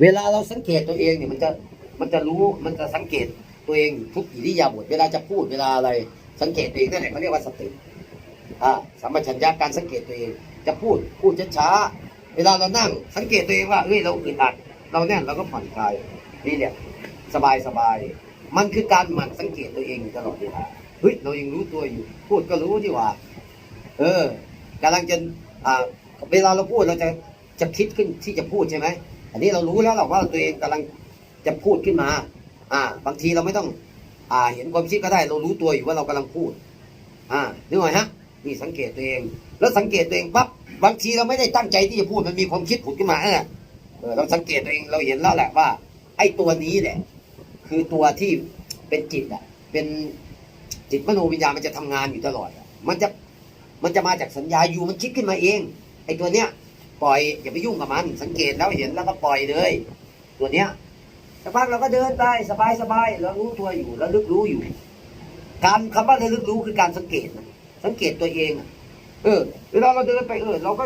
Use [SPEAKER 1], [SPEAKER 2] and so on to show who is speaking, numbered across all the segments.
[SPEAKER 1] เวลาเราสังเกตตัวเองเนี่ยมันจะมันจะรู้มันจะสังเกตตัวเองทุกอิริยาบถเวลาจะพูดเวลาอะไร สังเกตตัวเองนั่นแหละเขาเรียกว่าสติอ่าสัมปชัญญะการสังเกตตัวเอง จะพูดพูดช้าๆเวลาเรานั่ง สังเกตตัวเองว่าเอ้ยเราอึดอัดเราแน่นเราก็ผ่อนคลายนี่เนี่ยสบายสบายมันคือการหมั่นสังเกตตัวเองตลอดเวลาเฮ้ยเรายังรู้ตัวอยู่ พูดก็รู้ที่ว่า เออกำลังจะอ่าเวลาเราพูดเราจะจะคิดขึ้นที่จะพูดใช่ไหม อันนี้เรารู้แล้วหรอกว่าตัวเองกำลังจะพูดขึ้นมา อ่า บางทีเราไม่ต้อง อ่า เห็นความคิดก็ได้ เรารู้ตัวอยู่ว่าเรากำลังพูด อ่านึกไหมฮะ นี่สังเกตตัวเอง แล้วสังเกตตัวเองปั๊บบางทีเราไม่ได้ตั้งใจที่จะพูด มันมีความคิดผุดขึ้นมาเออเราสังเกตตัวเอง เราเห็นแล้วแหละว่า ไอ้ตัวนี้แหละ คือตัวที่เป็นจิตอะ เป็นจิตมโนวิญญาณมันจะทำงานอยู่ตลอด มันจะ มันจะมาจากสัญญาอยู่ มันคิดขึ้นมาเอง ไอ้ตัวเนี้ย ปล่อยอย่าไปยุ่งกับมัน สังเกตแล้วเห็นแล้วก็ปล่อยเลย ตัวเนี้ยสักพักเราก็เดินไปสบายสบายเรารู้ตัวอยู่แล้วลึกรู้อยู่ การคำว่าระลึกรู้คือการสังเกตนะสังเกตตัวเองเออเวลาเราเดินไปเออเราก็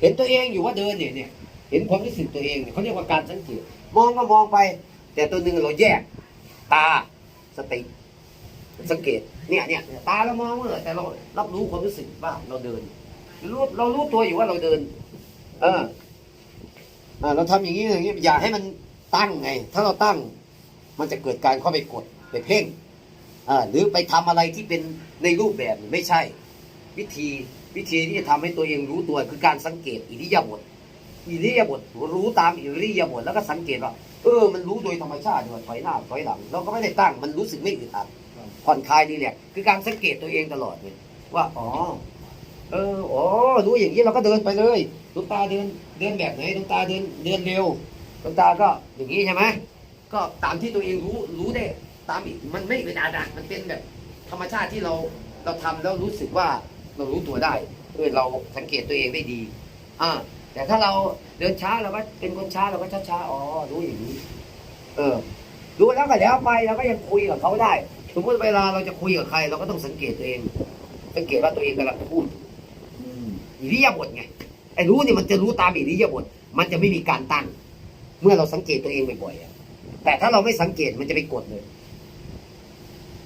[SPEAKER 1] เห็นตัวเองอยู่ว่าเดินเนี่ยเนี่ยเห็นความรู้สึกตัวเองเขาเรียกว่าการสังเกต มองก็มองไป แต่ตัวหนึ่งเราแยก ตาสติสังเกตเนี่ยเนี่ยเนี่ยตาเรามองเออแต่เรารับรู้ความรู้สึกว่าเราเดิน รู้เรารู้ตัวอยู่ว่าเราเดิน เอออ่าเราทำอย่างนี้อย่างนี้อย่าให้มันตั้งไง ถ้าเราตั้ง มันจะเกิดการเข้าไปกดไปเพ่งอ่าหรือไปทำอะไรที่เป็นในรูปแบบไม่ใช่ วิธีวิธีที่จะทำให้ตัวเองรู้ตัวคือการสังเกตอิริยาบถอิริยาบถรู้ตามอิริยาบถแล้วก็สังเกตว่าเออ มันรู้โดยธรรมชาติว่าถอยหน้าถอยหลัง เราก็ไม่ได้ตั้ง มันรู้สึกไม่อึดอัดผ่อนคลายดีแหละคือการสังเกตตัวเองตลอดเลยว่า อ๋อ เอออ๋อรู้อย่างนี้เราก็เดินไปเลยดวงตาเดินเดินแบบไหนดวงตาเดินเดินเร็วดวงตาก็อย่างนี้ใช่ไหมก็ตามที่ตัวเองรู้รู้ได้ตามอีกมันไม่เป็นอาดัมันเป็นแบบ ธรรมชาติที่เราเราทำแล้วรู้สึกว่าเรารู้ตัวได้เออเราสังเกตตัวเองได้ดีอ่าแต่ถ้าเราเดินช้าเราก็เป็นคนช้าเราก็ช้าช้าอ๋อรู้อย่างนี้ เออรู้แล้วก็แล้วไปเราก็ยังคุยกับเขาได้สมมติเวลาเราจะคุยกับใคร เราก็ต้องสังเกตตัวเอง สังเกตว่าตัวเองกำลังพูด อิริยาบถไงไอ้รู้นี่มันจะรู้ตามอิริยาบถมันจะไม่มีการตั้ง เมื่อเราสังเกตตัวเองบ่อยๆอะแต่ถ้าเราไม่สังเกตมันจะไปกดเลย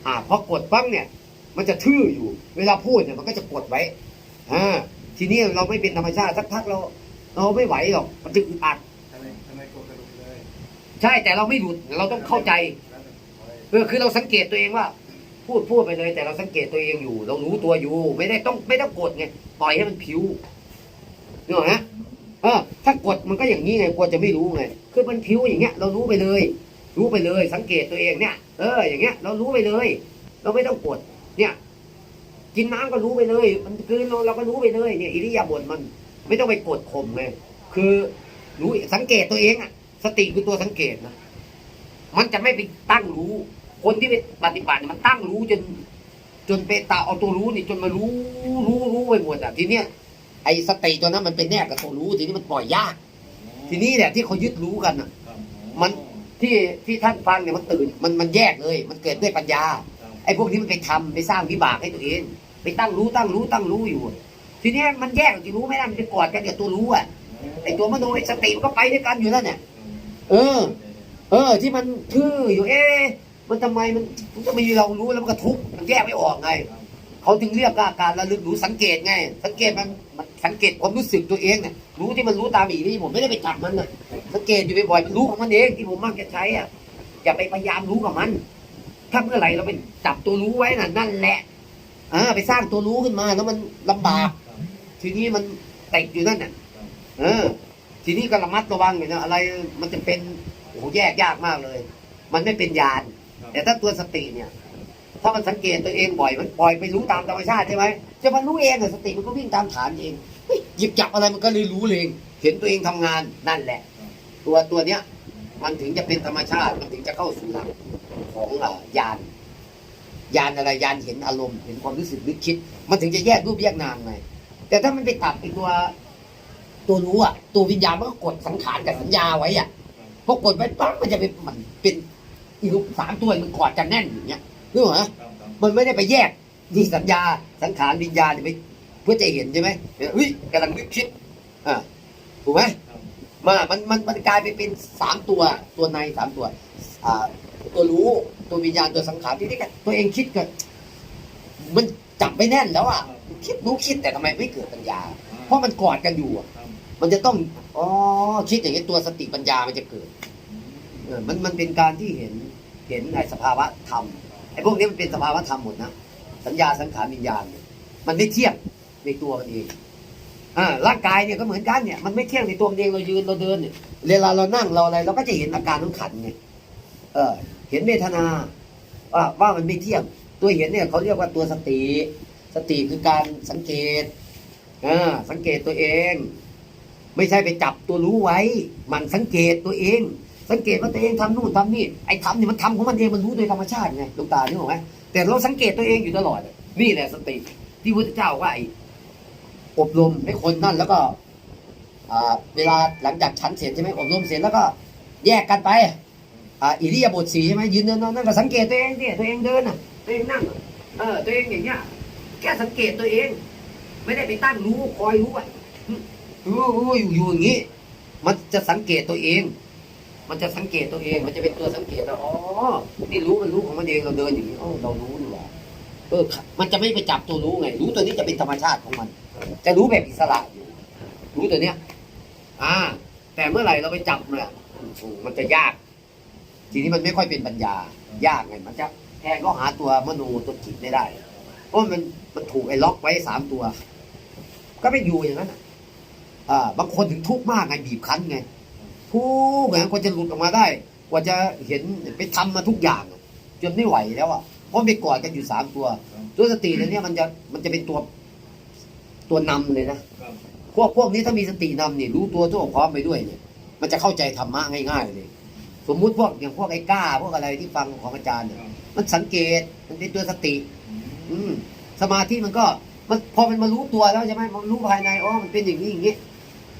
[SPEAKER 1] อ่าพอกดปั๊บเนี่ย มันจะทื่ออยู่ เวลาพูดเนี่ยมันก็จะกดไว้อ่าทีนี้เราไม่เป็นธรรมชาติสักพักเรา เราไม่ไหวหรอกมันจะอึดอัด
[SPEAKER 2] ทำไมทำไมกดกระดูกเลย
[SPEAKER 1] ใช่แต่เราไม่หลุดเราต้องเข้าใจเออคือเราสังเกตตัวเองว่า พูดพูดไปเลย แต่เราสังเกตตัวเองอยู่ เรารู้ตัวอยู่ ไม่ได้ต้องไม่ต้องกดไงปล่อยให้มันผิวเนออกไหมเออถ้ากดมันก็อย่างนี้ไงกลัวจะไม่รู้ไงคือมันผิวอย่างเงี้ย เรารู้ไปเลย รู้ไปเลย สังเกตตัวเองเนี่ย เออ อย่างเงี้ย เรารู้ไปเลย เราไม่ต้องกด เนี่ย กินน้ำก็รู้ไปเลย มันคือเราเราก็รู้ไปเลย เนี่ย อิริยาบถมันไม่ต้องไปกดข่มเลย คือรู้สังเกตตัวเองอะสติคือตัวสังเกตนะมันจะไม่ไปตั้งรู้ คนที่ไปปฏิบัติมันตั้งรู้จน จนไปตาเอาตัวรู้นี่จนมารู้รู้รู้ไปหมดอะทีเนี้ยไอ้สติตัวนั้นมันเป็นแนกกับตัวรู้ ทีนี้มันปล่อยยาก ทีนี้แหละที่เขายึดรู้กันอะ มันที่ที่ท่านฟังเนี่ยมันตื่นมันมันแยกเลย มันเกิดด้วยปัญญาไอ้พวกนี้มันไปทำไปสร้างวิบากให้ตัวเอง ไปตั้งรู้ตั้งรู้ตั้งรู้อยู่ ทีนี้มันแยกที่รู้ไม่ได้มันไปกอดกันกับตัวรู้อะไอ้ตัวมโนไอ้สติมันก็ไปด้วยกันอยู่นั่นเนี่ยเออ เออ ที่มันทื่ออยู่เอ๊ มันทำไมมันมันจะมีเรารู้แล้วมันก็ทุกข์มันแยกไม่ออกไงเขาถึงเรียกว่าการระลึกรู้สังเกตไง สังเกตมันมันสังเกตความรู้สึกตัวเองเนี่ยรู้ที่มันรู้ตามอีนี่ผมไม่ได้ไปจับมันนะสังเกตอยู่บ่อยๆมันรู้ของมันเองที่ผมมักจะใช้อะอย่าไปพยายามรู้กับมัน ถ้าเมื่อไหร่เราไปจับตัวรู้ไว้น่ะนั่นแหละเออไปสร้างตัวรู้ขึ้นมา แล้วมันลำบาก ทีนี้มันติดอยู่นั่นน่ะเออ ทีนี้ก็ระมัดระวังอยู่นะอะไรมันจะเป็นโอ้โหแยกยากมากเลย มันไม่เป็นญาณ แต่ถ้าตัวสติเนี่ย ถ้ามันสังเกตตัวเองบ่อยมันปล่อยไปรู้ตามธรรมชาติใช่ไหมจะมันรู้เองอสติมันก็วิ่งตามฐานเองหยิบจับอะไรมันก็เลยรู้เลยเห็นตัวเองทำงานนั่นแหละ ตัวตัวเนี้ย มันถึงจะเป็นธรรมชาติมันถึงจะเข้าสู่หลักของอะญาณญาณอะไรญาณเห็นอารมณ์เห็นความรู้สึกนึกคิด มันถึงจะแยกรูปแยกนามไงแต่ถ้ามันไปตัดไอตัวตัวรู้อะตัววิญญาณมันก็กดสังขารกับสัญญาไว้อะพอกดไว้ปั๊บมันจะเป็นมันเป็น อีกสามตัวมันกอดกันแน่นอย่างเงี้ยรู้ไหมมันไม่ได้ไปแยกนี่สัญญาสังขารวิญญาณเนี่ยไปเพื่อจะเห็นใช่ไหมเฮ้ยกำลังนึกคิดอ่าถูกไหมมามันมันมันกลายไปเป็นสามตัวตัวในสามตัว อ่า ตัวรู้ตัววิญญาณตัวสังขารที่นี่ก็ตัวเองคิดก็มันจับไม่แน่นแล้วอะคิดรู้คิดแต่ทำไมไม่เกิดปัญญา เพราะมันกอดกันอยู่มันจะต้องอ๋อคิดอย่างนี้ตัวสติปัญญามันจะเกิดเออมันมันเป็นการที่เห็น เห็นไอ้สภาวะธรรมไอ้พวกนี้มันเป็นสภาวะธรรมหมดนะสัญญาสังขารวิญญาณเนี่ยมันไม่เที่ยงในตัวมันเองอ่าร่างกายเนี่ยก็เหมือนกันเนี่ยมันไม่เที่ยงในตัวเองเรายืนเราเดินเนี่ยเวลาเรานั่งเราอะไรเราก็จะเห็นอาการของขันไงเออ เห็นเวทนาว่าว่ามันไม่เที่ยง ตัวเห็นเนี่ยเขาเรียกว่าตัวสติ สติคือการสังเกตอ่าสังเกตตัวเอง ไม่ใช่ไปจับตัวรู้ไว้ มันสังเกตตัวเอง สังเกตว่าตัวเองทำนู่นทำนี่ไอ้ทำเนี่ยมันทำของมันเองมันรู้โดยธรรมชาติไงลูกตานี่หรอกไหมแต่เราสังเกตตัวเองอยู่ตลอดนี่แหละสติที่พุทธเจ้าว่าไอ้อบรมให้คนนั่นแล้วก็อ่าเวลาหลังจากฉันเสร็จใช่ไหมอบรมเสร็จแล้วก็แยกกันไปอ่าอิริยาบถสีใช่ไหมยืนเดินนอนนั่นก็สังเกตตัวเองเนี่ยตัวเองเดินอะตัวเองนั่งเออตัวเองอย่างเงี้ยแค่สังเกตตัวเอง ไม่ได้ไปตั้งรู้คอยรู้อะรู้อยู่อยู่อย่างนี้ มันจะสังเกตตัวเอง มันจะสังเกตตัวเอง มันจะเป็นตัวสังเกตว่าอ๋อนี่รู้มันรู้ของมันเองเราเดินอย่างนี้อ๋อเรารู้นี่หว่าเออ มันจะไม่ไปจับตัวรู้ไง รู้ตัวนี้จะเป็นธรรมชาติของมัน จะรู้แบบอิสระอยู่ รู้ตัวเนี้ย อ่า แต่เมื่อไหร่เราไปจับเนี่ยมันจะยาก ทีนี้มันไม่ค่อยเป็นปัญญา ยากไง มันจะแทนก็หาตัวมโนตัวจิตไม่ได้ เพราะมันมันถูกไอ้ล็อกไว้สามตัว ก็ไม่อยู่อย่างนั้นอ่า บางคนถึงทุกข์มากไงบีบคั้นไง ผู้เหมือนกว่าจะหลุดออกมาได้ กว่าจะเห็นไปทำมาทุกอย่าง จนไม่ไหวแล้วอะเพราะไปกอดกันอยู่สามตัว ตัวสติเนี่ยมันจะมันจะเป็นตัวตัวนำเลยนะพวกพวกนี้ถ้ามีสตินำเนี่ยรู้ตัวทั่วพร้อมไปด้วยเนี่ย มันจะเข้าใจธรรมะง่ายๆเลย สมมุติพวกอย่างพวกไอ้ก้า พวกอะไรที่ฟังของอาจารย์เนี่ยมันสังเกตมันเป็นตัวสติ
[SPEAKER 2] อื
[SPEAKER 1] อืมสมาธิมันก็มันพอมันมารู้ตัวแล้วใช่ไหมมันรู้ภายในอ๋อมันเป็นอย่างนี้อย่างนี้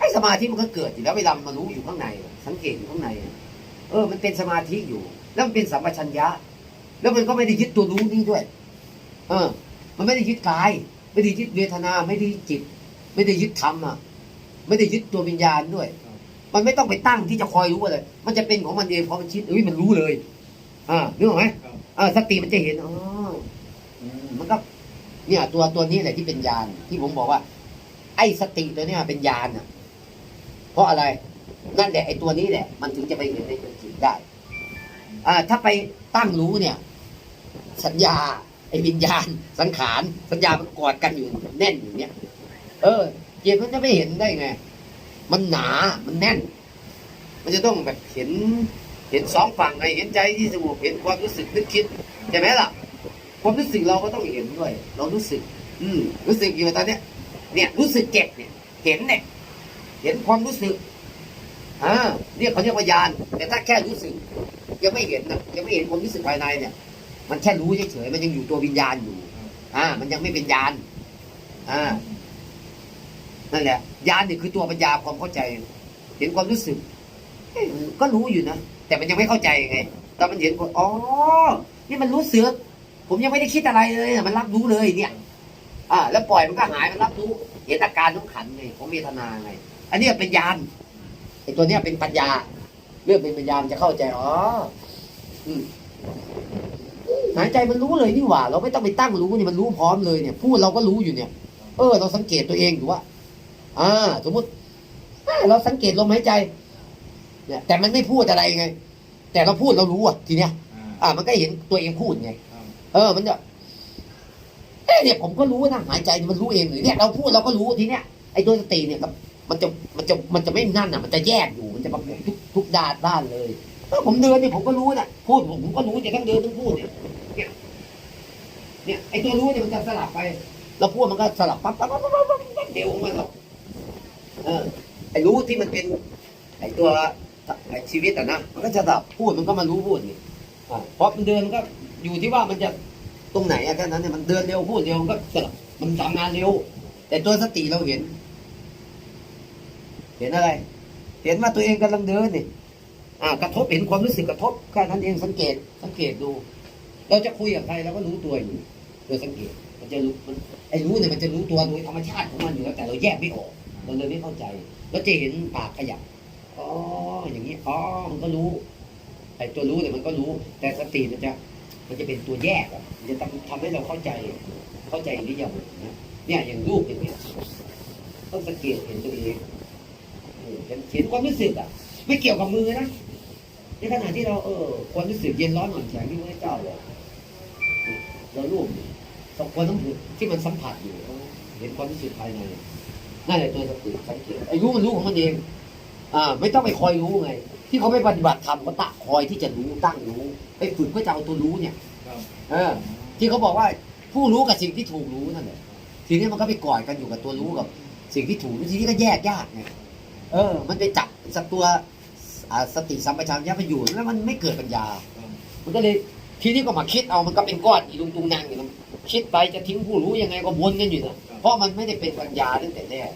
[SPEAKER 1] ไอ้สมาธิมันก็เกิดอยู่แล้วเวลามันมารู้อยู่ข้างใน สังเกตอยู่ข้างใน เออ มันเป็นสมาธิอยู่ แล้วมันเป็นสัมปชัญญะ แล้วมันก็ไม่ได้ยึดตัวรู้นี่ด้วย เออ มันไม่ได้ยึดกาย ไม่ได้ยึดเวทนา ไม่ได้ยึดจิต ไม่ได้ยึดธรรมอะ ไม่ได้ยึดตัววิญญาณด้วย มันไม่ต้องไปตั้งที่จะคอยรู้อะไร มันจะเป็นของมันเองพอมันคิดเอ้ยมันรู้เลย อ่านึกออกไหม
[SPEAKER 2] ครับ
[SPEAKER 1] เออสติมันจะเห็นอ๋ออืมมันก็เนี่ยตัวตัวนี้แหละที่เป็นญาณที่ผมบอกว่า ไอ้สติตัวเนี้ยเป็นญาณอะ เพราะอะไร นั่นแหละไอ้ตัวนี้แหละ มันถึงจะไปเห็นในจิตได้ อ่า ถ้าไปตั้งรู้เนี่ย สัญญา ไอ้วิญญาณ สังขาร สัญญามันกอดกันอยู่แน่นอยู่เนี่ยเออจิตมันจะไม่เห็นได้ไง มันหนา มันแน่น มันจะต้องแบบเห็น เห็นสองฝั่งไงเห็นใจที่สงบเห็นความรู้สึกนึกคิดใช่ไหมล่ะ ความรู้สึกเราก็ต้องเห็นด้วย เรารู้สึก อืมรู้สึกอยู่ตอนเนี้ย เนี่ย รู้สึกเจ็บเนี่ย เห็นเนี่ย เห็นความรู้สึกอ่าเนี่ยเขาเรียกว่าญาณแต่ถ้าแค่รู้สึกยังไม่เห็นนะยังไม่เห็นความรู้สึกภายในเนี่ย มันแค่รู้เฉยๆมันยังอยู่ตัววิญญาณอยู่ อ่า มันยังไม่เป็นญาณอ่านั่นแหละญาณเนี่ยคือตัวปัญญาความเข้าใจ เห็นความรู้สึกก็รู้อยู่นะแต่มันยังไม่เข้าใจไงแตอนมันเห็นว่าอ๋อนี่มันรู้สึก ผมยังไม่ได้คิดอะไรเลยมันรับรู้เลยเนี่ย อ่า แล้วปล่อยมันก็หายมันรับรู้ เห็นอาการของขันไงของเวทนาไง อันเนี้ยเป็นญาณไอ้ตัวเนี้ยเป็นปัญญา เรื่องเป็นปัญญามันจะเข้าใจอ๋ออืมหายใจมันรู้เลยนี่หว่า เราไม่ต้องไปตั้งรู้เนี่ยมันรู้พร้อมเลยเนี่ยพูดเราก็รู้อยู่เนี่ย เออ เราสังเกตตัวเองอยู่ว่าอ่า สมมติอ่าเราสังเกตลมหายใจ เนี่ย แต่มันไม่พูดอะไรไง แต่เราพูดเรารู้อะทีเนี้ย
[SPEAKER 2] อ่า
[SPEAKER 1] อ่ามันก็เห็นตัวเองพูดไง
[SPEAKER 2] ครับ
[SPEAKER 1] เออ มันจะเอ้ยเนี่ยผมก็รู้นะหายใจมันรู้เองเลยเนี่ยเราพูดเราก็รู้ทีเนี้ยไอ้ตัวสติเนี่ยครับ มันจะมันจะมันจะไม่นั่นอะ มันจะแยกอยู่มันจะประกบทุกทุกด้านด้านเลยเออผมเดินเนี่ยผมก็รู้นะพูดผมผมก็รู้แต่ทั้งเดินทั้งพูดเนี่ยเนี่ยเนี่ยไอตัวรู้เนี่ยมันจะสลับไปเราพูดมันก็สลับปั๊บปั๊บปั๊บปั๊บปั๊บเดี๋ยวมันหรอกเออไอรู้ที่มันเป็น ไอตัวไอชีวิตอะนะมันก็จะสลับพูดมันก็มารู้พูดนี่อ่าเพราะมันเดินมันก็อยู่ที่ว่ามันจะตรงไหนอะแค่นั้นเนี่ยมันเดินเร็วพูดเร็วมันก็สลับมันทำงานเร็ว แต่ตัวสติเราเห็น เห็นอะไร เห็นว่าตัวเองกำลังเดินนี่อ่ากระทบเห็นความรู้สึกกระทบแค่นั้นเองสังเกต สังเกตดู เราจะคุยกับใครเราก็รู้ตัวอยู่โดยสังเกต มันจะรู้มันไอ้รู้เนี่ยมันจะรู้ตัวโดยธรรมชาติของมันอยู่แล้วแต่เราแยกไม่ออก เราเลยไม่เข้าใจ แล้วจะเห็นปากขยับอ๋ออย่างนี้อ๋อมันก็รู้ไอ้ตัวรู้เนี่ยมันก็รู้ แต่สติมันจะมันจะเป็นตัวแยกมันจะทำทำให้เราเข้าใจเข้าใจอิริยาบถนะเนี่ยอย่างรูปอย่างเงี้ยต้องสังเกตเห็นตัวเอง เออเห็นเห็นความรู้สึกอะ ไม่เกี่ยวกับมือนะในขณะที่เราเออความรู้สึกเย็นร้อนหน่อนแข็งที่พระเจ้าเลยเรารูปสองคนต้องถูกที่มันสัมผัสอยู่เห็นความรู้สึกภายในนั่นแหละตัวสติสังเกตไอ้รู้มันรู้ของมันเองอ่าไม่ต้องไปคอยรู้ไง ที่เขาไปปฏิบัติธรรมก็ตะคอยที่จะรู้ตั้งรู้ไปฝึกเพื่อจะเอาตัวรู้เนี่ย
[SPEAKER 2] ครับ
[SPEAKER 1] เออ ที่เขาบอกว่าผู้รู้กับสิ่งที่ถูกรู้นั่นแหละทีนี้มันก็ไปกอดกันอยู่กับตัวรู้กับ สิ่งที่ถูกรู้ทีนี้ก็แยกยากไง เออ มันไปจับสักตัวอ่าสติสัมปชัญญะไปอยู่แล้วมันไม่เกิดปัญญา มันก็เลยทีนี้ก็มาคิดเอามันก็เป็นก้อนอีลุงตุงนางอยู่นะคิดไปจะทิ้งผู้รู้ยังไงก็วนกันอยู่นะเพราะมันไม่ได้เป็นปัญญาตั้งแต่แรก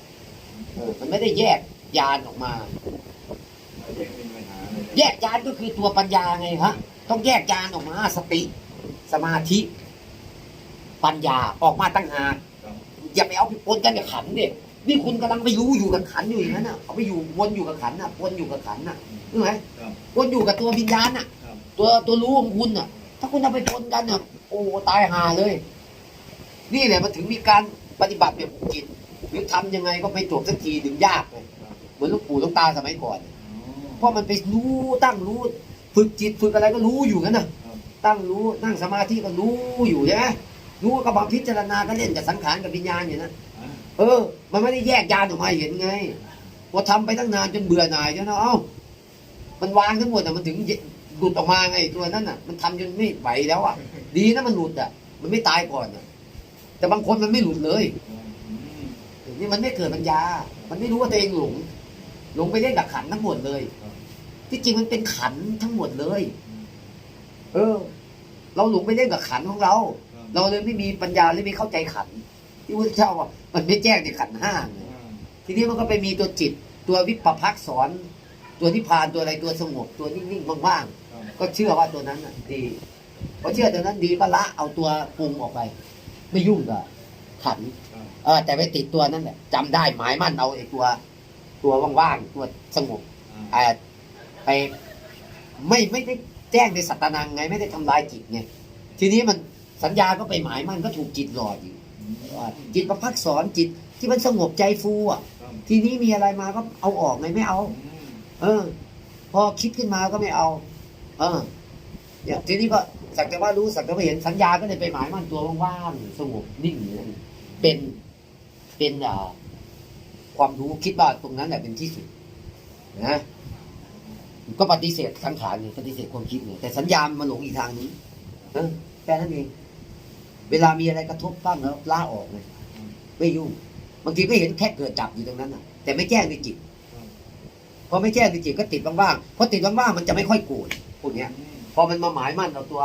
[SPEAKER 1] เออ มันไม่ได้แยกยานออกมา
[SPEAKER 2] แยกญาเลยนะ
[SPEAKER 1] แยกยานก็คือตัวปัญญาไงฮะ ต้องแยกยานออกมา สติ สมาธิ ปัญญาออกมาตั้งหากอย่าไปเอาไปปนกันกับขันเนี่ย นี่คุณกำลังไปรู้อยู่กับขันอยู่อย่างนั้นน่ะเอาไปอยู่วนอยู่กับขันน่ะปนอยู่กับขันน่ะรู้ไหม
[SPEAKER 2] ครับ
[SPEAKER 1] วนอยู่กับตัววิญญาณน่ะ
[SPEAKER 2] ครับ
[SPEAKER 1] ตัวตัวรู้ของคุณน่ะ ถ้าคุณเอาไปปนกันน่ะโอ้ตายหาเลย นี่แหละมันถึงมีการปฏิบัติแบบจิต หรือทำยังไงก็ไม่จบสักทีถึงยากเลยเหมือนหลูกปู่หลูกตาสมัยก่อน เพราะมันไปรู้ตั้งรู้ ฝึกจิตฝึกอะไรก็รู้อยู่งั้นน่ะ
[SPEAKER 2] ครับ
[SPEAKER 1] ตั้งรู้นั่งสมาธิก็รู้อยู่ใช่ไหมรู้ก็บำพิจารณาก็เล่นกับสังขารกับวิญญาณอยู่นะ
[SPEAKER 2] อ่า
[SPEAKER 1] เออ มันไม่ได้แยกยานออกมาเห็นไงพอทำไปตั้งนานจนเบื่อหน่ายจนเอ้ามันวางทั้งหมดอะมันถึงหลุดออกมาไงตัวนั้นอะ มันทำจนไม่ไหวแล้วอะ ดีนะมันหลุดอะ มันไม่ตายก่อนอะ แต่บางคนมันไม่หลุดเลยนี่มันไม่เกิดปัญญา มันไม่รู้ว่าตัวเองหลง หลงไปเล่นกับขันทั้งหมดเลย ที่จริงมันเป็นขันทั้งหมดเลย เออ เราหลงไปเล่นกับขันของเรา เราเลยไม่มีปัญญาเลยไม่เข้าใจขัน ที่พระเจ้าว่ามันไม่แจ้งในขันห้าไง
[SPEAKER 2] อ่า
[SPEAKER 1] ทีนี้มันก็ไปมีตัวจิต ตัววิปภักษรตัวนิพพานตัวอะไรตัวสงบตัวนิ่งๆว่าง
[SPEAKER 2] ครับ
[SPEAKER 1] ๆก็เชื่อว่าตัวนั้นน่ะดีพอเชื่อตัวนั้นดีก็ละเอาตัวปรุงออกไป ไม่ยุ่งกับขัน
[SPEAKER 2] ครับ
[SPEAKER 1] เออแต่ไปติดตัวนั่นแหละจำได้หมายมั่นเอาไอ้ตัว ตัวว่างๆตัวสงบ
[SPEAKER 2] อ่า
[SPEAKER 1] อ่าไปไม่ไม่ได้แจ้งในสัตตนังไง ไม่ได้ทำลายจิตไงทีนี้มันสัญญาก็ไปหมายมั่นก็ถูกจิตหลอกอยู่
[SPEAKER 2] อืม
[SPEAKER 1] ว่า จิตประพักสอนจิตที่มันสงบใจฟูอะ ทีนี้มีอะไรมาก็เอาออกไงไม่เอา เออ พอคิดขึ้นมาก็ไม่เอา เออเนี่ยทีนี้ก็สักแต่ว่ารู้สักแต่ว่าเห็นสัญญาก็เลยไปหมายมั่นตัวว่างๆสงบนิ่งอยู่นั่นเป็นเป็นอ่าความรู้คิดว่าตรงนั้นแหละเป็นที่สุดนะก็ปฏิเสธสังขารไงปฏิเสธความคิดไงแต่สัญญามันหลงอีกทางนี้เออแค่นั้นเอง เวลามีอะไรกระทบบ้างแล้วล่าออกเลยไม่ยุ่งบางทีก็เห็นแค่เกิดจับอยู่ตรงนั้นน่ะแต่ไม่แจ้งในจิตพอไม่แจ้งในจิตก็ติดว่างๆพอติดว่างๆมันจะไม่ค่อยโกรธพวกเนี้ยพอมันมาหมายมั่นเอาตัว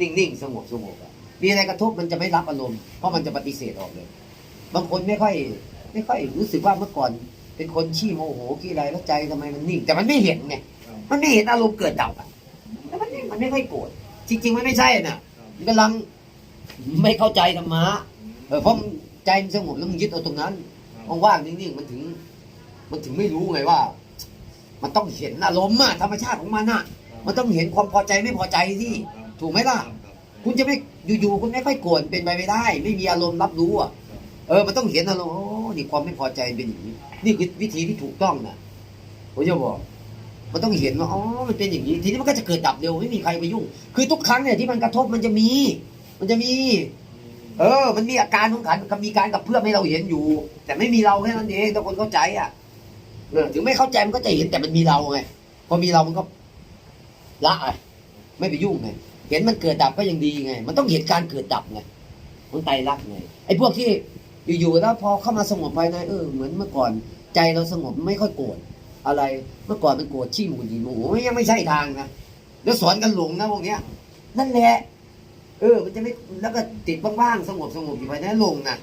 [SPEAKER 1] นิ่งๆสงบสงบๆมีอะไรกระทบมันจะไม่รับอารมณ์เพราะมันจะปฏิเสธออกเลย บางคนไม่ค่อย ไม่ค่อยรู้สึกว่าเมื่อก่อน เป็นคนขี้โมโหขี้อะไรแล้วใจทำไมมันนิ่ง แต่มันไม่เห็นไงมันไม่เห็นอารมณ์เกิดดับอะแต่มันม่มันไม่ค่อยโกรธจริง ๆ มันไม่ใช่น่ะมันกำลัง ไม่เข้าใจธรรมะเออเพราะใจมันสงบแล้วมันยึดเอาตรงนั้นว่างๆนิ่งๆมันถึง มันถึงไม่รู้ไงว่า มันต้องเห็นอารมณ์อะธรรมชาติของมันอะมันต้องเห็นความพอใจไม่พอใจที่ ถูกไหมล่ะ
[SPEAKER 2] คุ
[SPEAKER 1] ณจะไม่อยู่ๆคุณไม่ค่อยโกรธเป็นไปไม่ได้ ไม่มีอารมณ์รับรู้อะเออมันต้องเห็นอารมณ์โอ้นี่ความไม่พอใจเป็นอย่างนี้นี่คือวิธีที่ถูกต้องนะผมจะบอก มันต้องเห็นว่าอ๋อมันเป็นอย่างนี้ทีนี้มันก็จะเกิดดับเร็วไม่มีใครไปยุ่ง คือทุกครั้งเนี่ยที่มันกระทบมันจะมี มันจะมี เออ มันมีอาการของขันกับมีการกับเพื่อมให้เราเห็นอยู่ แต่ไม่มีเราแค่นั้นเองถ้าคนเข้าใจอะเออถึงไม่เข้าใจมันก็จะเห็นแต่มันมีเราไงพอมีเรามันก็ละไงไม่ไปยุ่งไงเห็นมันเกิดดับก็ยังดีไง มันต้องเห็นการเกิดดับไงมันไตรักไงไอ้พวกที่อยู่ๆแล้วพอเข้ามาสงบภายในเออเหมือนเมื่อก่อน ใจเราสงบไม่ค่อยโกรธอะไรเมื่อก่อนมันโกรธขี้หมูดีโอ้โหยังไม่ใช่ทางนะแล้วสอนกันหลงนะพวกเนี้ย นั่นแหละ เออ มันจะไม่แล้วก็ติดว่างๆสงบสงบอยู่ภายในลงนะ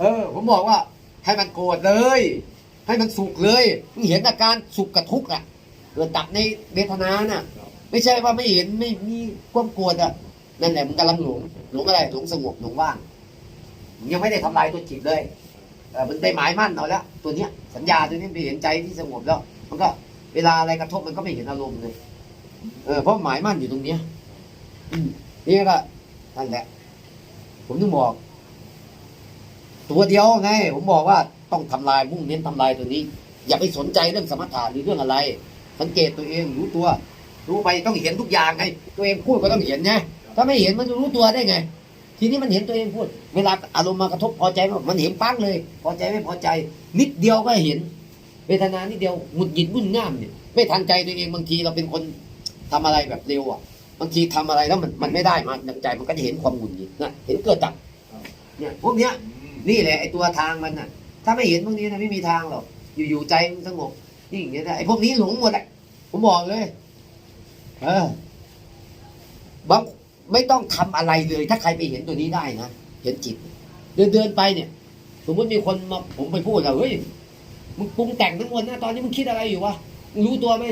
[SPEAKER 1] เออ ผมบอกว่า ให้มันโกรธเลย ให้มันสุขเลยมึงเห็นอาการสุขกับทุกข์อะเกิดดับในเวทนาน่ะ ไม่ใช่ว่าไม่เห็นไม่มีความโกรธอะนั่นแหละมันกำลังหลงหลงอะไรหลงสงบหลงว่างมึงยังไม่ได้ทำลายตัวจิตเลยเออมันได้หมายมั่นเอาแล้วตัวเนี้ยสัญญาตัวนี้ไปเห็นใจที่สงบแล้ว มันก็เวลาอะไรกระทบมันก็ไม่เห็นอารมณ์เลย เออเพราะหมายมั่นอยู่ตรงเนี้ย อืม นี่ก็นั่นแหละ ผมถึงบอก ตัวเดียวไง ผมบอกว่าต้องทำลายมุ่งเน้นทำลายตัวนี้ อย่าไปสนใจเรื่องสมถะหรือเรื่องอะไร สังเกตตัวเองรู้ตัว รู้ไปต้องเห็นทุกอย่างไงตัวเองพูดก็ต้องเห็นไงถ้าไม่เห็นมันจะรู้ตัวได้ไง ทีนี้มันเห็นตัวเองพูด เวลาอารมณ์มากระทบพอใจมันเห็นปั้งเลย พอใจไม่พอใจ นิดเดียวก็เห็นเวทนานิดเดียวหงุดหงิดวุ่นง่ามเนี่ยไม่ทันใจตัวเองบางทีเราเป็นคนทำอะไรแบบเร็วอะ บางทีทำอะไรแล้วมันมันไม่ได้มาดังใจมันก็จะเห็นความหงุดหงิดนะเห็นเกิดดับเนี่ยพวกเนี้ยนี่แหละไอ้ตัวทางมันน่ะ ถ้าไม่เห็นพวกนี้นะไม่มีทางหรอกอยู่ๆใจมันสงบนี่อย่างเงี้ยนะไอ้พวกนี้หลงหมดแหละผมบอกเลย เออบางไม่ต้องทำอะไรเลย ถ้าใครไปเห็นตัวนี้ได้นะเห็นจิต เดินเดินๆไปเนี่ย สมมติมีคนมาผมไปพูดแล้วเฮ้ยมึงปรุงแต่งทั้งหมดนะตอนนี้มึงคิดอะไรอยู่วะรู้ตัวไหม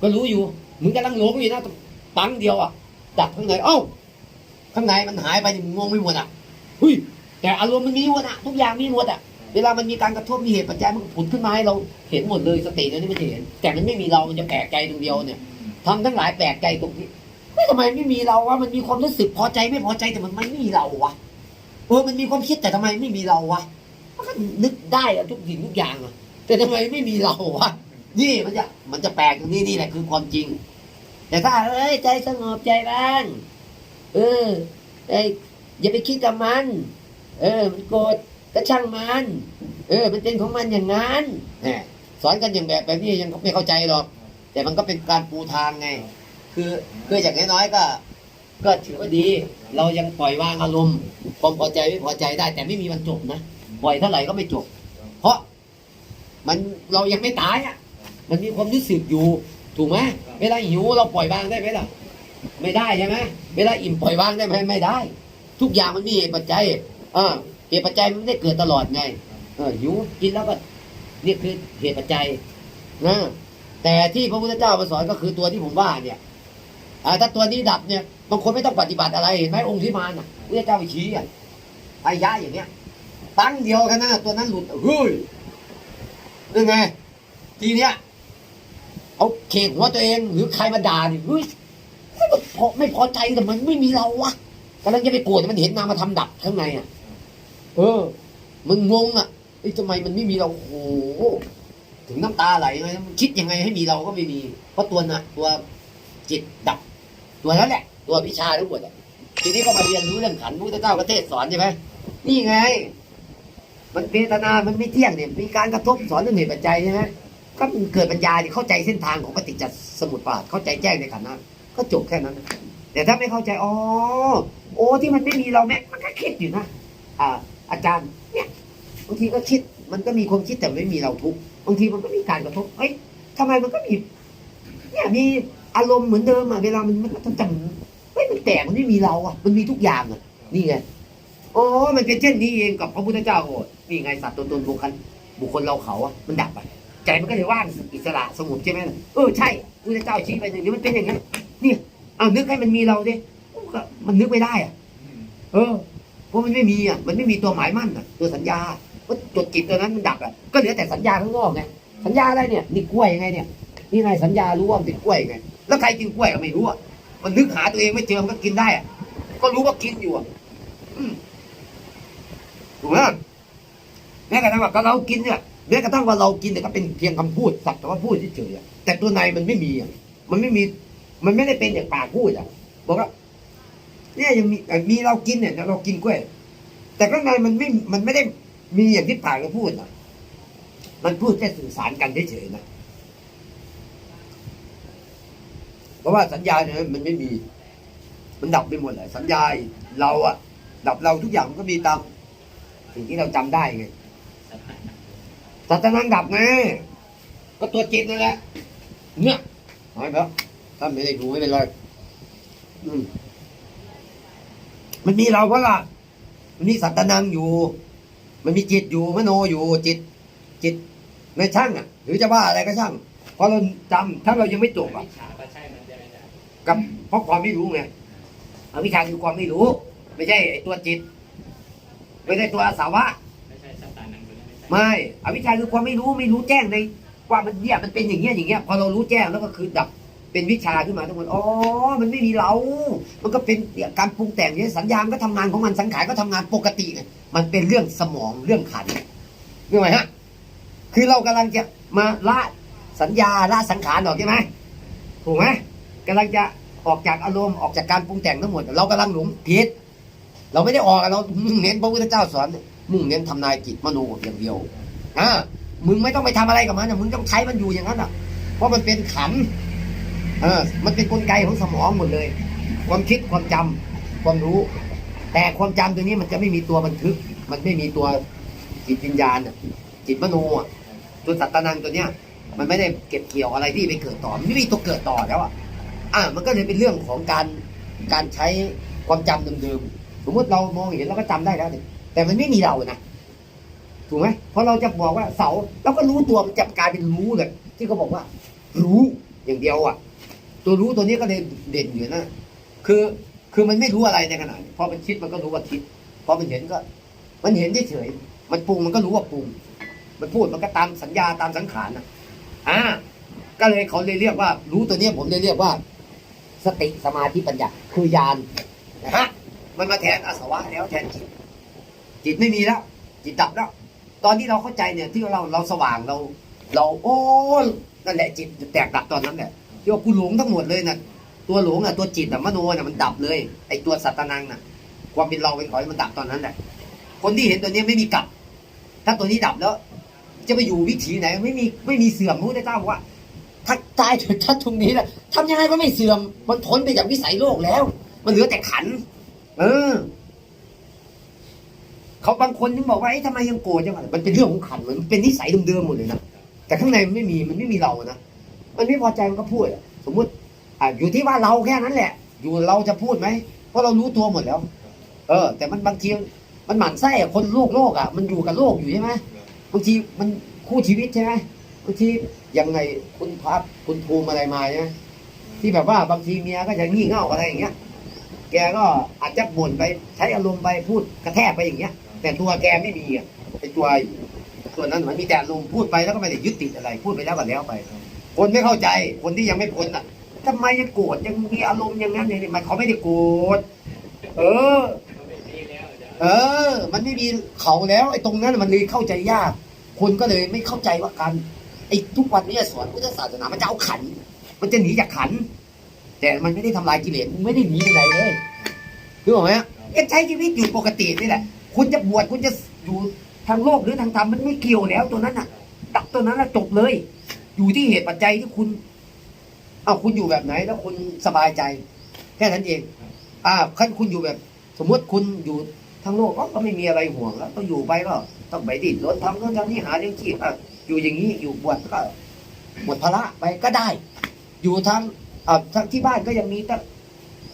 [SPEAKER 1] ก็รู้อยู่มึงกำลังหลงอยู่นะ ปังเดียวอะดับข้างในเอ้าข้างในมันหายไปนี่มึงงงไม่หมดอะเฮ้ยแต่อารมณ์มันมีหมดอะทุกอย่างมีหมดอะเวลามันมีการกระทบมีเหตุปัจจัยมันผุดขึ้นมาให้เราเห็นหมดเลยสติเนี่ยนี่มันเห็น แต่มันไม่มีเรามันจะแปลกใจตรงเดียวเนี่ยทำทั้งหลายแปลกใจตรงนี้เฮ้ยทำไมไม่มีเราวะมันมีความรู้สึกพอใจไม่พอใจแต่มันไม่มีเราวะเออมันมีความคิดแต่ทำไมไม่มีเราวะมันนึกได้อะทุกสิ่งทุกอย่างอะแต่ทำไมไม่มีเราวะนี่มันจะมันจะแปลกตรงนี้นี่แหละคือความจริง แต่ถ้าเอ้ยใจสงบใจบ้างเออเอ้อย่าไปคิดกับมัน เออ มันโกรธก็ช่างมัน เออ มันเป็นของมันอย่างนั้นสอนกันอย่างแบบแบบนี้ยังไม่เข้าใจหรอก แต่มันก็เป็นการปูทางไง คือคืออย่างน้อยๆก็ ก็ถือว่าดี เรายังปล่อยวางอารมณ์ความพอใจไม่พอใจได้ แต่ไม่มีวันจบนะปล่อยเท่าไหร่ก็ไม่จบ เพราะมันเรายังไม่ตายอะ มันมีความรู้สึกอยู่ ถูกไหม เวลาหิวเราปล่อยวางได้ไหมล่ะ ไม่ได้ใช่ไหมเวลาอิ่มปล่อยวางได้ไหมไม่ได้ ทุกอย่างมันมีเหตุปัจจัยอ่าเหตุปัจจัยมันไม่ได้เกิดตลอดไงเออหิวกินแล้วก็นี่คือเหตุปัจจัยนะแต่ที่พระพุทธเจ้ามาสอนก็คือตัวที่ผมว่าเนี่ยอ่าถ้าตัวนี้ดับเนี่ยบางคนไม่ต้องปฏิบัติอะไรเห็นไหมองค์ที่มาน่ะพระเจ้าไปชี้อะไอ้ยะอย่างเงี้ยตั้งเดียวกันนะตัวนั้นหลุดเฮ้ยยังไงทีเนี้ย เอาเขกหัวตัวเอง หรือใครมาด่านี่เฮ้ยไม่พอไม่พอใจแต่มันไม่มีเราวะกำลังจะไปโกรธมันเห็นนามธรรมดับข้างในอะ เออ มันงงอะไอ้ทำไมมันไม่มีเราโอ้โหถึงน้ำตาไหลเลยคิดยังไงให้มีเราก็ไม่มี เพราะตัวน่ะตัวจิตดับ ตัวนั้นแหละ ตัววิชาทั้งหมดอะทีนี้ก็มาเรียนรู้เรื่องขันพุทธเจ้าก็เทศสอนใช่ไหมนี่ไง มันเวทนา มันไม่เที่ยงเนี่ย มีการกระทบสอนเรื่องเหตุปัจจัยใช่ไหม ก็มันเกิดปัญญาที่ยเข้าใจเส้นทางของปฏิจจสมุปบาทเข้าใจแจ้งในขันธ์นั้นก็จบแค่นั้น แต่ถ้าไม่เข้าใจอ๋อโอ้ที่มันไม่มีเราแม่มันก็คิดอยู่นะอ่าอาจารย์เนี่ยบางทีก็คิดมันก็มีความคิดแต่ไม่มีเราทุกบางทีมันก็มีการกระทบเฮ้ยทำไมมันก็มีเนี่ยมีอารมณ์เหมือนเดิมอะเวลามันมันมันจำเฮ้ยมันแตกมันไม่มีเราอะมันมีทุกอย่างอะนี่ไงโอ๋อมันเป็นเช่นนี้เองกับพระพุทธเจ้าโอ้นี่ไงสัตว์ตัวตนบุคคลบุคคลเราเขาอะมันดับไป ใจมันก็เลยว่างอิสระสงบใช่ไหมเออใช่พระเจ้าชี้ไปอย่างนี้มันเป็นอย่างนี้นี่เอานึกให้มันมีเราดิมันนึกไม่ได้อะ เออ เพราะมันไม่มีอะมันไม่มีตัวหมายมั่นอะ ตัวสัญญาว่าจดจิตตัวนั้นมันดับอะก็เหลือแต่สัญญาข้างนอกไงสัญญาอะไรเนี่ยนี่กล้วยยังไงเนี่ยนี่ไงสัญญารู้ว่ามันเป็นกล้วยไงแล้วใครกินกล้วยก็ไม่รู้อะมันนึกหาตัวเองไม่เจอมันก็กินได้อะก็รู้ว่ากินอยู่อะอืมถูกไหมแม้กระทั่งว่าก็เรากินเนี่ย แม้กระทั่งว่าเรากินเนี่ยก็เป็นเพียงคำพูดสักแต่ว่าพูดเฉยๆแต่ตัวในมันไม่มีอะมันไม่มี มันไม่ได้เป็นอย่างปากพูดอะบอกว่าเนี่ยยังมีมีเรากินเนี่ยเรากินกล้วย แต่ข้างในมันไม่มันไม่ได้มีอย่างที่ปากเราพูดนะมันพูดแค่สื่อสารกันเฉยๆนะเพราะว่าสัญญาเนี่ยมันไม่มี มันดับไปหมดเลยสัญญาเราอะ ดับเราทุกอย่างมันก็มีตามสิ่งที่เราจำได้ไง สัตนังดับไงก็ตัวจิตนั่นแหละ เนี่ยหายไปแล้วถ้าไม่ได้ดูไม่เป็นไรอืมมันมีเราเพราะล่ะ มันมีสัตนังอยู่ มันมีจิตอยู่มโนอยู่จิต จิตในช่างอะ หรือจะว่าอะไรก็ช่างเพราะเราจำถ้าเรายังไม่จบอะ
[SPEAKER 3] วิชาก็ใช่มันใช่ไหมอาจารย์
[SPEAKER 1] กับเพราะความไม่รู้ไงอวิชชาคือความไม่รู้ ไม่ใช่ไอ้ตัวจิต ไม่ใช่ตัวอาสาวะ
[SPEAKER 3] ไม่
[SPEAKER 1] อวิชชาคือความไม่รู้ไม่รู้แจ้งในว่ามันเนี่ยมันเป็นอย่างเงี้ยอย่างเงี้ยพอเรารู้แจ้งแล้วก็คือดับเป็นวิชาขึ้นมาทั้งหมดอ๋อมันไม่มีเรา มันก็เป็นการปรุงแต่งเนี่ยสัญญาณก็ทำงานของมันสังขารก็ทำงานปกติ มันเป็นเรื่องสมองเรื่องขันรู้ไหมฮะคือเรากำลังจะมาละสัญญาละสังขารออกใช่ไหมถูกไหมกำลังจะออกจากอารมณ์ออกจากการปรุงแต่งทั้งหมด เรากำลังหลงผิดเราไม่ได้ออกเราเน้นพระพุทธเจ้าสอน มุ่งเน้นทำนายจิตมโนอย่างเดียวอ่ามึงไม่ต้องไปทำอะไรกับมันนะมึงต้องใช้มันอยู่อย่างนั้นอะ เพราะมันเป็นขันเออ มันเป็นกลไกของสมองหมดเลย ความคิดความจำความรู้ แต่ความจำตัวนี้มันจะไม่มีตัวบันทึก มันไม่มีตัวจิตวิญญาณจิตมโนอะตัวสัตตนังตัวเนี้ย มันไม่ได้เก็บเกี่ยวอะไรที่ไปเกิดต่อมันไม่มีตัวเกิดต่อแล้วอะอ่ามันก็เลยเป็นเรื่องของการการใช้ความจำเดิมๆสมมติเรามองเห็นเราก็จำได้แล้วเนี่ย แต่มันไม่มีเรานะถูกไหมเพราะเราจะบอกว่าเสาเราก็รู้ตัวมันจะกลายเป็นรู้เลยที่เขาบอกว่า รู้อย่างเดียวอะ ตัวรู้ตัวนี้ก็เลยเด่นอยู่นะคือคือมันไม่รู้อะไรในขณะนี้พอมันคิดมันก็รู้ว่าคิดพอมันเห็นก็ มันเห็นเฉยมันปรุงมันก็รู้ว่าปรุง มันพูดมันก็ตามสัญญาตามสังขารนะอ่าก็เลยเขาเลยเรียกว่า รู้ตัวนี้ผมเลยเรียกว่า สติสมาธิปัญญาคือยานนะฮะมันมาแทนอสวะแล้วแทนจิต จิตไม่มีแล้ว จิตดับแล้ว ตอนที่เราเข้าใจเนี่ยที่เราเราสว่างเรา เราโอ้นั่นแหละจิตแตกดับตอนนั้นแหละที่ว่ากูหลงทั้งหมดเลยน่ะตัวหลงอะตัวจิตอะมโนน่ะมันดับเลยไอตัวสัตตนังน่ะ ความเป็นเราเป็นขอยมันดับตอนนั้นแหละคนที่เห็นตัวนี้ไม่มีกลับ ถ้าตัวนี้ดับแล้ว จะไปอยู่วิถีไหน ไม่มีไม่มีเสื่อมรู้ได้เจ้าบอกว่าถ้าตายถึงท่านตรงนี้แหละทำยังไงก็ไม่เสื่อม มันพ้นไปจากวิสัยโลกแล้ว มันเหลือแต่ขัน เออ เขาบางคนถึงบอกว่าไอ้ทำไมยังโกรธจังวะมันเป็นเรื่องของขันธ์มันเป็นนิสัยเดิมๆหมดเลยนะแต่ข้างในมันไม่มีมันไม่มีเรานะมันไม่พอใจมันก็พูดสมมุติอะอยู่ที่ว่าเราแค่นั้นแหละ อยู่เราจะพูดไหมเพราะเรารู้ตัวหมดแล้ว เออ แต่มันบางทีมันหมั่นไส้คนโลกโลกอะมันอยู่กับโลกอยู่ใช่ไหมบางทีมันคู่ชีวิตใช่ไหมบางทียังไงคุณพับคุณภูมิอะไรมาใช่ไหมที่แบบว่าบางทีเมียก็จะงี่เง่าอะไรอย่างเงี้ย แกก็อาจจะบ่นไปใช้อารมณ์ไปพูดกระแทกไปอย่างเงี้ย แต่ตัวแกไม่มีอะไอตัวตัวนั้นมันมีแต่อารมพูดไปแล้วก็ไม่ได้ยึดติดอะไร พูดไปแล้วก็แล้วไป คนไม่เข้าใจคนที่ยังไม่พ้นอะทำไมยังโกรธยังมีอารมณ์อย่างนั้นอย่างนี้มันเขาไม่ได้โกรธเออ เออ มันไม่มีเขาแล้ว ไอ้ตรงนั้นมันเลยเข้าใจยาก คนก็เลยไม่เข้าใจว่าการไอ้ทุกวันนี้สอนพุทธศาสนามันจะเอาขัน มันจะหนีจากขัน แต่มันไม่ได้ทำลายกิเลสไม่ได้หนีไปไหนเลยคือบอกไหมฮะแกใช้ชีวิตอยู่ปกตินี่แหละ คุณจะบวชคุณจะอยู่ทางโลกหรือทางธรรมมันไม่เกี่ยวแล้วตัวนั้นน่ะ ดับตัวนั้นน่ะจบเลย อยู่ที่เหตุปัจจัยที่คุณ เอาคุณอยู่แบบไหน แล้วคุณสบายใจ แค่นั้นเอง อ่าขั้นคุณอยู่แบบ สมมติคุณอยู่ทั้งโลกก็ไม่มีอะไรห่วงแล้วก็อยู่ไปก็ต้องไปดิ้นรนทำนู่นทำนี่หาเลี้ยงชีพอะอยู่อย่างนี้อยู่บวชก็หมดภาระไปก็ได้ อยู่ทางอ่าทางที่บ้านก็ยังมีแต่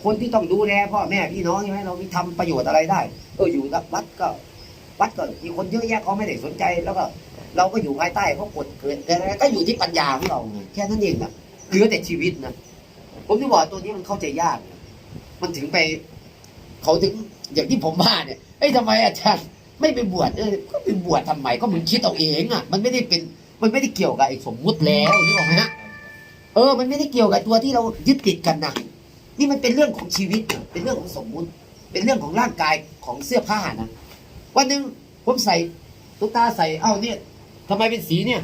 [SPEAKER 1] คนที่ต้องดูแลพ่อแม่พี่น้องใช่ไหมเรามีทำประโยชน์อะไรได้ เอออยู่วัดก็วัดก็มีคนเยอะแยะเขาไม่ได้สนใจ แล้วก็ เราก็อยู่ภายใต้เขากฎเกิดก็อยู่ที่ปัญญาของเราไงแค่นั้นเองนะเหลือแต่ชีวิตนะผมที่บอกตัวนี้มันเข้าใจยากนะมันถึงไป เขาถึงอย่างที่ผมว่าเนี่ยเอ้ยทำไมอาจารย์ไม่ไปบวชเออก็ไปบวชทำไมก็มึงคิดเอาเองอะ มันไม่ได้เป็นมันไม่ได้เกี่ยวกับไอ้สมมุติแล้วนึกออกไหมฮะเออ มันไม่ได้เกี่ยวกับตัวที่เรายึดติดกันนะนี่มันเป็นเรื่องของชีวิต เป็นเรื่องของสมมุติ เป็นเรื่องของร่างกายของเสื้อผ้านะวันหนึ่งผมใส่ตุ๊กตาใส่เอ้าเนี่ยทำไมเป็นสีเนี่ย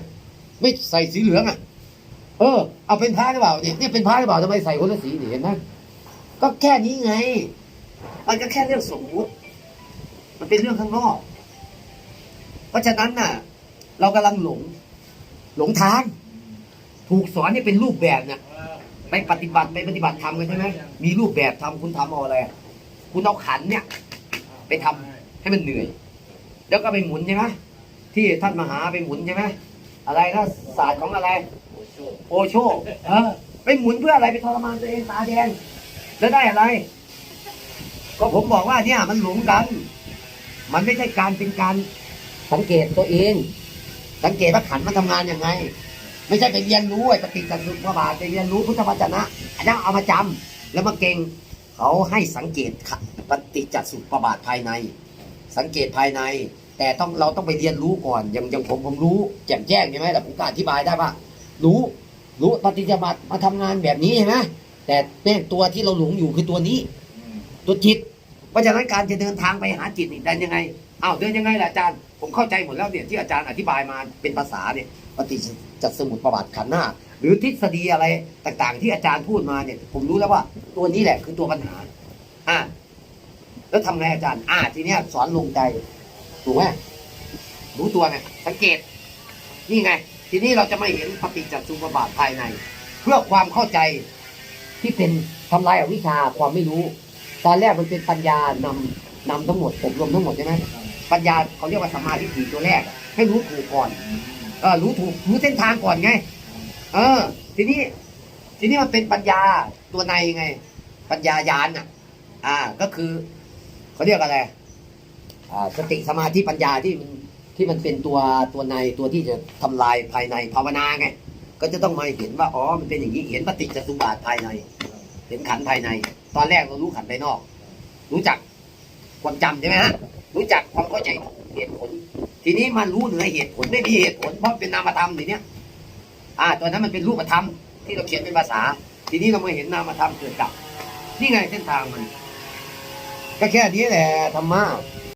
[SPEAKER 1] ไม่ใส่สีเหลืองอะ เออ เอาเป็นพระหรือเปล่าเนี่ยเนี่ยเป็นพระหรือเปล่าทำไมใส่คนละสีเนี่ยเห็นไหมก็แค่นี้ไงมันก็แค่เรื่องสมมุติ มันเป็นเรื่องข้างนอก เพราะฉะนั้นน่ะ เรากำลังหลง หลงทาง ถูกสอนให้เป็นรูปแบบเนี่ยไปปฏิบัติไปปฏิบัติธรรมกันใช่ไหมมีรูปแบบทำคุณทำเอาอะไร คุณเอาขันเนี่ย ไปทำให้มันเหนื่อย แล้วก็ไปหมุนใช่ไหมที่ท่านมหาไปหมุนใช่ไหมอะไรนะศาสตร์ของอะไร โอโชเออไปหมุนเพื่ออะไรไปทรมานตัวเองตาแดงแล้วได้อะไร ก็ผมบอกว่าเนี่ยมันหลงกัน มันไม่ใช่การเป็นการสังเกตตัวเอง สังเกตว่าขันมันทำงานยังไง ไม่ใช่ไปเรียนรู้ไอ้ปฏิจจสุภบาทไปเรียนรู้พุทธวจนะอันนั้นเอามาจำแล้วมาเก่ง เขาให้สังเกตปฏิจจสุภบาทภายใน สังเกตภายใน แต่ต้องเราต้องไปเรียนรู้ก่อนอย่างอย่างผมผมรู้แจ่มแจ้งใช่ไหมแต่ผมก็อธิบายได้ว่ารู้รู้ปฏิจจบัตมาทำงานแบบนี้ใช่ไหมแต่เนี่ตัวที่เราหลงอยู่คือตัวนี้ ตัวจิต เพราะฉะนั้นการจะเดินทางไปหาจิตนี่เดินยังไงอ้าวเดินยังไงล่ะอาจารย์ ผมเข้าใจหมดแล้วเนี่ยที่อาจารย์อธิบายมาเป็นภาษาเนี่ยปฏิ จจสมุติประวัติขันหน้าหรือทฤษฎีอะไรต่างๆ ที่อาจารย์พูดมาเนี่ย ผมรู้แล้วว่า ตัวนี้แหละคือตัวปัญหา อ่าแล้วทำไงอาจารย์ อ่าทีเนี้ยสอนลงใจถูกไหมรู้ตัวไงสังเกต นี่ไง ทีนี้เราจะไม่เห็นปฏิจจสมุปบาทภายใน เพื่อความเข้าใจที่เป็นทำลายอวิชชาความไม่รู้ ตอนแรกมันเป็นปัญญานำนำทั้งหมดอบรมทั้งหมดใช่ไหมปัญญาเขาเรียกว่าสมาธิฏฐิตัวแรก ให้รู้ถูกก่อน เออรู้ถูกรู้เส้นทางก่อนไง เออ ทีนี้ ทีนี้มันเป็นปัญญาตัวในไง ปัญญายานอะ อ่า ก็คือเขาเรียกอะไร อ่า สติสมาธิปัญญาที่มันที่มันเป็นตัวตัวในตัวที่จะทำลายภายในภาวนาไง ก็จะต้องมาเห็นว่าอ๋อมันเป็นอย่างนี้เห็นปฏิจจสมุบาทภายใน เห็นขันภายใน ตอนแรกเรารู้ขันภายนอก รู้จักความจำใช่ไหมฮะรู้จักความเข้าใจเหตุผล ทีนี้มันรู้เหนือเหตุผลไม่มีเหตุผลเพราะเป็นนามธรรมทีเนี้ยอ่าตอนนั้นมันเป็นรูปธรรมที่เราเขียนเป็นภาษา ทีนี้เรามาเห็นนามธรรมเกิดดับนี่ไงเส้นทางมันก็แค่นี้แหละธรรมะ